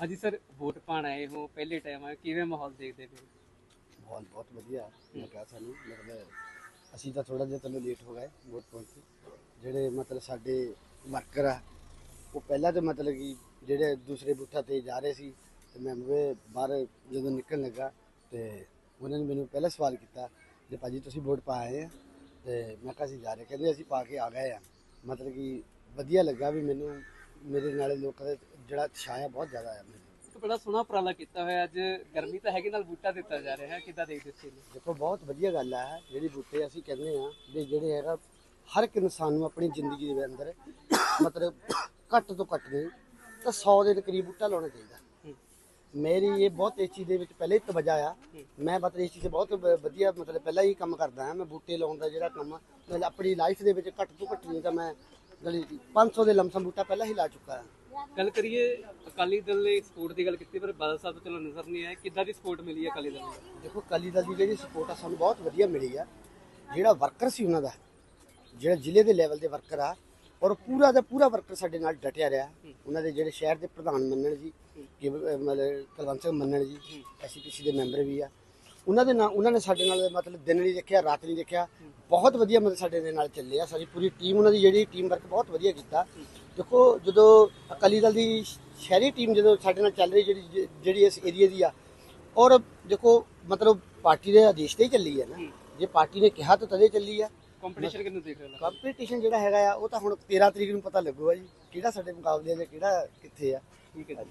ਹਾਂਜੀ sir, vote ਪਾਣ ਆਏ ਹੋ, ਪਹਿਲੇ ਟਾਈਮ ਆਏ ਕਿਵੇਂ ਮਾਹੌਲ ਦੇਖਦੇ ਪਏ ਮਾਹੌਲ ਬਹੁਤ ਵਧੀਆ ਮੈਂ ਕਿਹਾ ਸਾਨੂੰ ਮਤਲਬ ਅਸੀਂ ਤਾਂ ਥੋੜਾ ਜਿਹਾ ਤੁਹਾਨੂੰ ਲੇਟ ਹੋ ਗਏ ਵੋਟ ਪਾਉਣ ਤੇ। ਜਿਹੜੇ ਮਤਲਬ ਸਾਡੇ ਵਰਕਰ ਆ, ਉਹ ਪਹਿਲਾਂ ਤਾਂ ਮਤਲਬ ਕਿ ਜਿਹੜੇ ਦੂਸਰੇ ਬੂਥਾਂ ਤੇ ਜਾ ਰਹੇ ਸੀ, ਤੇ ਮੈਂ ਵੀ ਬਾਹਰ ਜਦੋਂ ਨਿਕਲਣ ਲੱਗਾ, ਤੇ ਉਹਨਾਂ ਨੇ ਮੈਨੂੰ ਪਹਿਲਾਂ ਸਵਾਲ ਕੀਤਾ ਜੇ ਭਾਜੀ ਤੁਸੀਂ ਵੋਟ ਪਾ ਆਏ ਆ? ਤੇ ਮੈਂ ਕਿਹਾ ਅਸੀਂ ਜਾ ਰਹੇ, ਕਹਿੰਦੇ ਅਸੀਂ ਪਾ ਕੇ ਆ ਗਏ ਆ। ਮਤਲਬ ਕਿ ਵਧੀਆ ਲੱਗਾ ਵੀ ਮੈਨੂੰ ਮੇਰੇ ਨਾਲੇ ਲੋਕਾਂ ਦਾ ਜਿਹੜਾ ਉਤਸ਼ਾਹ ਆ ਬਹੁਤ ਜ਼ਿਆਦਾ ਆ ਮੈਨੂੰ ਇੱਕ ਬੜਾ ਸੋਹਣਾ ਉਪਰਾਲਾ ਕੀਤਾ ਹੋਇਆ ਅੱਜ। ਗਰਮੀ ਤਾਂ ਹੈਗੀ ਨਾਲ ਬੂਟਾ ਦਿੱਤਾ ਜਾ ਰਿਹਾ ਹੈ। ਕਿੱਦਾਂ ਦੇਖਦੇ ਸੀ ਇਹਨੂੰ ਦੇਖੋ ਬਹੁਤ ਵਧੀਆ ਗੱਲ ਹੈ। ਜਿਹੜੀ ਬੂਟੇ ਅਸੀਂ ਕਹਿੰਦੇ ਆ ਵੀ ਜਿਹੜੇ ਹੈਗਾ ਹਰ ਇੱਕ ਇਨਸਾਨ ਨੂੰ ਆਪਣੀ ਜ਼ਿੰਦਗੀ ਦੇ ਅੰਦਰ ਮਤਲਬ ਘੱਟ ਤੋਂ ਘੱਟ ਨਹੀਂ ਤਾਂ 100 ਦੇ ਕਰੀਬ ਬੂਟਾ ਲਾਉਣਾ ਚਾਹੀਦਾ। ਹੂੰ। ਮੇਰੀ ਇਹ ਬਹੁਤ ਇਸ ਚੀਜ਼ ਦੇ ਵਿੱਚ ਪਹਿਲੇ ਹੀ ਤਵਜਾ ਆ। ਮੈਂ ਮਤਲਬ ਇਸ ਚੀਜ਼ 'ਚ ਬਹੁਤ ਵ- ਵਧੀਆ ਮਤਲਬ ਪਹਿਲਾਂ ਹੀ ਕੰਮ ਕਰਦਾ ਹਾਂ। ਮੈਂ ਬੂਟੇ ਲਾਉਣ ਦਾ ਜਿਹੜਾ ਕੰਮ ਆ, ਮੈਂ ਆਪਣੀ ਲਾਈਫ ਦੇ ਵਿੱਚ ਘੱਟ ਤੋਂ ਘੱਟ ਨਹੀਂ ਤਾਂ ਮੈਂ ਗਲੀ 500 ਦੇ ਲਮਸਮ ਬੂਟਾ ਪਹਿਲਾਂ ਹੀ ਲਾ ਚੁੱਕਾ ਹਾਂ। ਗੱਲ ਕਰੀਏ ਅਕਾਲੀ ਦਲ ਨੇ ਸਪੋਰਟ ਦੀ ਗੱਲ ਕੀਤੀ ਪਰ ਬਾਦਲ ਸਾਹਿਬ ਤੋਂ ਚਲੋ ਨਜ਼ਰ ਨਹੀਂ ਆਇਆ। ਕਿੱਦਾਂ ਦੀ ਸਪੋਰਟ ਮਿਲੀ ਹੈ ਅਕਾਲੀ ਦਲ ਨੂੰ? ਦੇਖੋ ਅਕਾਲੀ ਦਲ ਦੀ ਜਿਹੜੀ ਸਪੋਰਟ ਆ ਸਾਨੂੰ ਬਹੁਤ ਵਧੀਆ ਮਿਲੀ ਆ। ਜਿਹੜਾ ਵਰਕਰ ਸੀ ਉਹਨਾਂ ਦਾ ਜਿਹੜਾ ਜ਼ਿਲ੍ਹੇ ਦੇ ਲੈਵਲ ਦੇ ਵਰਕਰ ਆ ਔਰ ਪੂਰਾ ਦਾ ਪੂਰਾ ਵਰਕਰ ਸਾਡੇ ਨਾਲ ਡਟਿਆ ਰਿਹਾ। ਉਹਨਾਂ ਦੇ ਜਿਹੜੇ ਸ਼ਹਿਰ ਦੇ ਪ੍ਰਧਾਨ ਮੰਨਣ ਜੀ ਮਤਲਬ ਕੁਲਵੰਤ ਸਿੰਘ ਮੰਨਣ ਜੀ ਐਸਪੀਸੀ ਦੇ ਮੈਂਬਰ ਵੀ ਆ। ਉਹਨਾਂ ਦੇ ਨਾਲ ਉਹਨਾਂ ਨੇ ਸਾਡੇ ਨਾਲ ਮਤਲਬ ਦਿਨ ਨਹੀਂ ਦੇਖਿਆ ਰਾਤ ਨਹੀਂ ਦੇਖਿਆ। ਬਹੁਤ ਵਧੀਆ ਮਤਲਬ ਸਾਡੇ ਦੇ ਨਾਲ ਚੱਲੇ ਆ। ਸਾਡੀ ਪੂਰੀ ਟੀਮ ਉਹਨਾਂ ਦੀ ਜਿਹੜੀ ਟੀਮ ਵਰਕ ਬਹੁਤ ਵਧੀਆ ਕੀਤਾ। ਦੇਖੋ ਜਦੋਂ ਅਕਾਲੀ ਦਲ ਦੀ ਸ਼ਹਿਰੀ ਟੀਮ ਜਦੋਂ ਸਾਡੇ ਨਾਲ ਚੱਲ ਰਹੀ ਜਿਹੜੀ ਜਿਹੜੀ ਇਸ ਏਰੀਆ ਦੀ ਆ ਔਰ ਦੇਖੋ ਮਤਲਬ ਪਾਰਟੀ ਦੇ ਆਦੇਸ਼ ਤੇ ਹੀ ਚੱਲੀ ਹੈ ਨਾ। ਜੇ ਪਾਰਟੀ ਨੇ ਕਿਹਾ ਤਾਂ ਤਦੇ ਚੱਲੀ ਆ। ਕੰਪੀਟੀਸ਼ਨ ਕਿੰਨੂੰ ਦੇਖ ਰਹੇ ਕੰਪੀਟੀਸ਼ਨ ਜਿਹੜਾ ਹੈਗਾ ਆ ਉਹ ਤਾਂ ਹੁਣ 13 ਤਰੀਕ ਨੂੰ ਪਤਾ ਲੱਗੂਗਾ ਜੀ ਕਿਹੜਾ ਸਾਡੇ ਮੁਕਾਬਲੇ 'ਚ ਕਿਹੜਾ ਕਿੱਥੇ ਆ। ਠੀਕ ਹੈ ਜੀ।